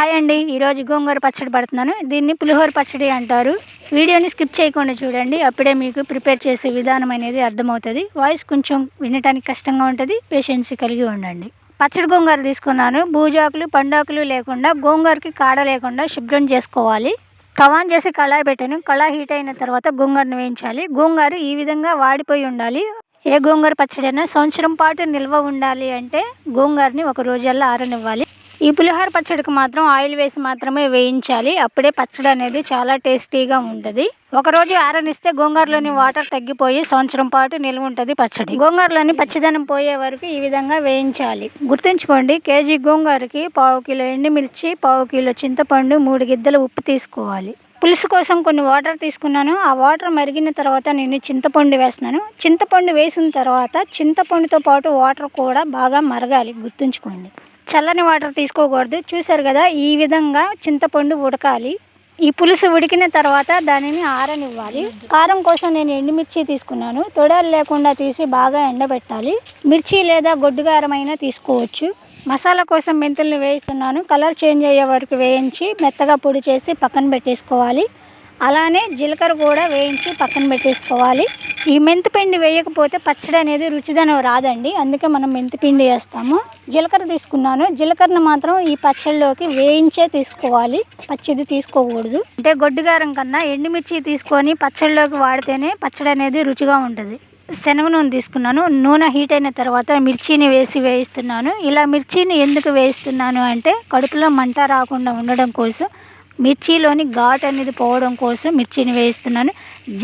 Hi అండి. ఈరోజు గోంగూర పచ్చడి పడుతున్నాను. దీన్ని పులిహోర పచ్చడి అంటారు. వీడియోని స్కిప్ చేయకుండా చూడండి. అప్పుడే మీకు ప్రిపేర్ చేసే విధానం అనేది అర్థమవుతుంది. వాయిస్ కొంచెం వినటానికి కష్టంగా ఉంటుంది. పేషెన్సీ కలిగి ఉండండి. పచ్చడి గోంగూర తీసుకున్నాను. భూజాకులు పండాకులు లేకుండా గోంగూరకి కాడ లేకుండా శుభ్రం చేసుకోవాలి. కవాన్ చేసి కళాయి పెట్టాను. కళాయి హీట్ అయిన తర్వాత గోంగూరను వేయించాలి. గోంగూర ఈ విధంగా వాడిపోయి ఉండాలి. ఏ గోంగూర పచ్చడి అయినా సంవత్సరం పాటు నిల్వ ఉండాలి అంటే గోంగూరని ఒక రోజల్లా ఆరనివ్వాలి. ఈ పులిహోర పచ్చడికి మాత్రం ఆయిల్ వేసి మాత్రమే వేయించాలి. అప్పుడే పచ్చడి అనేది చాలా టేస్టీగా ఉంటుంది. ఒకరోజు ఆరనిస్తే గోంగూరలోని వాటర్ తగ్గిపోయి సంవత్సరం పాటు నిల్వ ఉంటుంది పచ్చడి. గోంగూరలోని పచ్చదనం పోయే వరకు ఈ విధంగా వేయించాలి. గుర్తుంచుకోండి కేజీ గోంగూరకి పావు కిలో ఎండుమిర్చి పావు కిలో చింతపండు మూడు గిద్దలు ఉప్పు తీసుకోవాలి. పులుసు కోసం కొన్ని వాటర్ తీసుకున్నాను. ఆ వాటర్ మరిగిన తర్వాత నేను చింతపండు వేస్తున్నాను. చింతపండు వేసిన తర్వాత చింతపండుతో పాటు వాటర్ కూడా బాగా మరగాలి. గుర్తుంచుకోండి. చల్లని వాటర్ తీసుకోకూడదు. చూశారు కదా ఈ విధంగా చింతపండు ఉడకాలి. ఈ పులుసు ఉడికిన తర్వాత దానిని ఆరనివ్వాలి. కారం కోసం నేను ఎండుమిర్చి తీసుకున్నాను. తొడలు లేకుండా తీసి బాగా ఎండబెట్టాలి. మిర్చి లేదా గొడ్డు కారం తీసుకోవచ్చు. మసాలా కోసం మెంతుల్ని వేయిస్తున్నాను. కలర్ చేంజ్ అయ్యే వరకు వేయించి మెత్తగా పొడి చేసి పక్కన పెట్టేసుకోవాలి. అలానే జీలకర్ర కూడా వేయించి పక్కన పెట్టేసుకోవాలి. ఈ మెంతిపిండి వేయకపోతే పచ్చడి అనేది రుచిదనం రాదండి. అందుకే మనం మెంతిపిండి వేస్తాము. జీలకర్ర తీసుకున్నాను. జీలకర్రను మాత్రం ఈ పచ్చడిలోకి వేయించే తీసుకోవాలి. పచ్చిది తీసుకోకూడదు. అంటే గొడ్డుగారం కన్నా ఎండుమిర్చి తీసుకొని పచ్చడిలోకి వాడితేనే పచ్చడి అనేది రుచిగా ఉంటుంది. శనగ నూనె తీసుకున్నాను. నూనె హీట్ అయిన తర్వాత మిర్చిని వేసి వేయిస్తున్నాను. ఇలా మిర్చిని ఎందుకు వేయిస్తున్నాను అంటే కడుపులో మంట రాకుండా ఉండడం కోసం మిర్చిలోని ఘాట్ అనేది పోవడం కోసం మిర్చిని వేయిస్తున్నాను.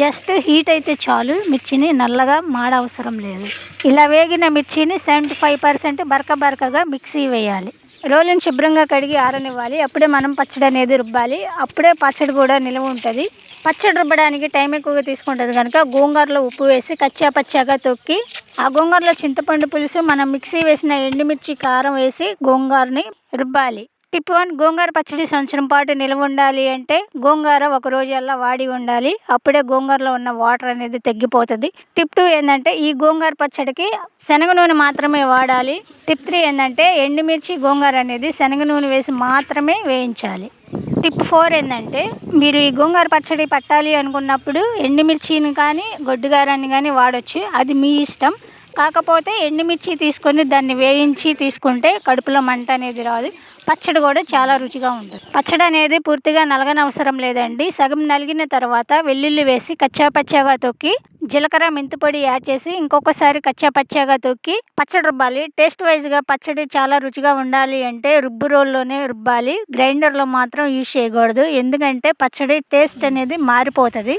జస్ట్ హీట్ అయితే చాలు మిర్చిని నల్లగా మాడవసరం లేదు. ఇలా వేగిన మిర్చిని సెవెంటీ ఫైవ్ పర్సెంట్ బరక బరకగా మిక్సీ వేయాలి. రోలుని శుభ్రంగా కడిగి ఆరనివ్వాలి. అప్పుడే మనం పచ్చడి అనేది రుబ్బాలి. అప్పుడే పచ్చడి కూడా నిల్వ ఉంటుంది. పచ్చడి రుబ్బడానికి టైం ఎక్కువగా తీసుకుంటుంది కనుక గోంగూరలో ఉప్పు వేసి కచ్చా పచ్చాగా తొక్కి ఆ గోంగూరలో చింతపండు పులుసు మనం మిక్సీ వేసిన ఎండుమిర్చి కారం వేసి గోంగూరని రుబ్బాలి. టిప్ వన్ గోంగూర పచ్చడి సంవత్సరం పాటు నిల్వ ఉండాలి అంటే గోంగూర ఒక రోజల్లా వాడి ఉండాలి. అప్పుడే గోంగూరలో ఉన్న వాటర్ అనేది తగ్గిపోతుంది. టిప్ టూ ఏంటంటే ఈ గోంగూర పచ్చడికి శనగ నూనె మాత్రమే వాడాలి. టిప్ త్రీ ఏంటంటే ఎండుమిర్చి గోంగూర అనేది శనగ నూనె వేసి మాత్రమే వేయించాలి. టిప్ ఫోర్ ఏంటంటే మీరు ఈ గోంగూర పచ్చడి పట్టాలి అనుకున్నప్పుడు ఎండుమిర్చిని కానీ గొడ్డుగారాన్ని కానీ వాడచ్చు. అది మీ ఇష్టం. కాకపోతే ఎండుమిర్చి తీసుకొని దాన్ని వేయించి తీసుకుంటే కడుపులో మంట అనేది రాదు. పచ్చడి కూడా చాలా రుచిగా ఉంటుంది. పచ్చడి అనేది పూర్తిగా నలగని అవసరం లేదండి. సగం నలిగిన తర్వాత వెల్లుల్లి వేసి కచ్చా పచ్చాగా తొక్కి జీలకర్ర మెంతిపొడి యాడ్ చేసి ఇంకొకసారి కచ్చా పచ్చాగా తొక్కి పచ్చడి రుబ్బాలి. టేస్ట్ వైజ్గా పచ్చడి చాలా రుచిగా ఉండాలి అంటే రుబ్బు రోల్లోనే రుబ్బాలి. గ్రైండర్లో మాత్రం యూజ్ చేయకూడదు. ఎందుకంటే పచ్చడి టేస్ట్ అనేది మారిపోతుంది.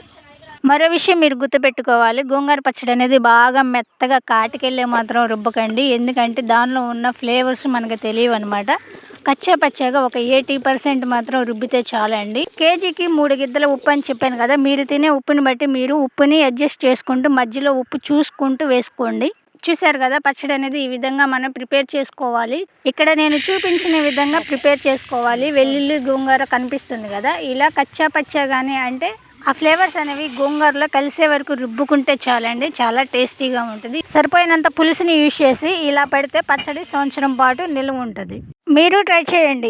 మరో విషయం మీరు గుర్తుపెట్టుకోవాలి. గోంగూర పచ్చడి అనేది బాగా మెత్తగా కాటికెళ్ళే మాత్రం రుబ్బకండి. ఎందుకంటే దానిలో ఉన్న ఫ్లేవర్స్ మనకు తెలియవు అనమాట కచ్చా పచ్చాగా ఒక ఎయిటీ పర్సెంట్ మాత్రం రుబ్బితే చాలండి. కేజీకి మూడు గిద్దల ఉప్పు అని చెప్పాను కదా మీరు తినే ఉప్పుని బట్టి మీరు ఉప్పుని అడ్జస్ట్ చేసుకుంటూ మధ్యలో ఉప్పు చూసుకుంటూ వేసుకోండి. చూసారు కదా పచ్చడి అనేది ఈ విధంగా మనం ప్రిపేర్ చేసుకోవాలి. ఇక్కడ నేను చూపించిన విధంగా ప్రిపేర్ చేసుకోవాలి. వెల్లుల్లి గోంగూర కనిపిస్తుంది కదా ఇలా కచ్చా పచ్చాగానే అంటే ఆ ఫ్లేవర్స్ అనేవి గోంగూరలో కలిసే వరకు రుబ్బుకుంటే చాలండి చాలా టేస్టీగా ఉంటుంది. సరిపోయినంత పులుసుని యూజ్ చేసి ఇలా పెడితే పచ్చడి సంవత్సరం పాటు నిలువ ఉంటుంది మీరు ట్రై చేయండి.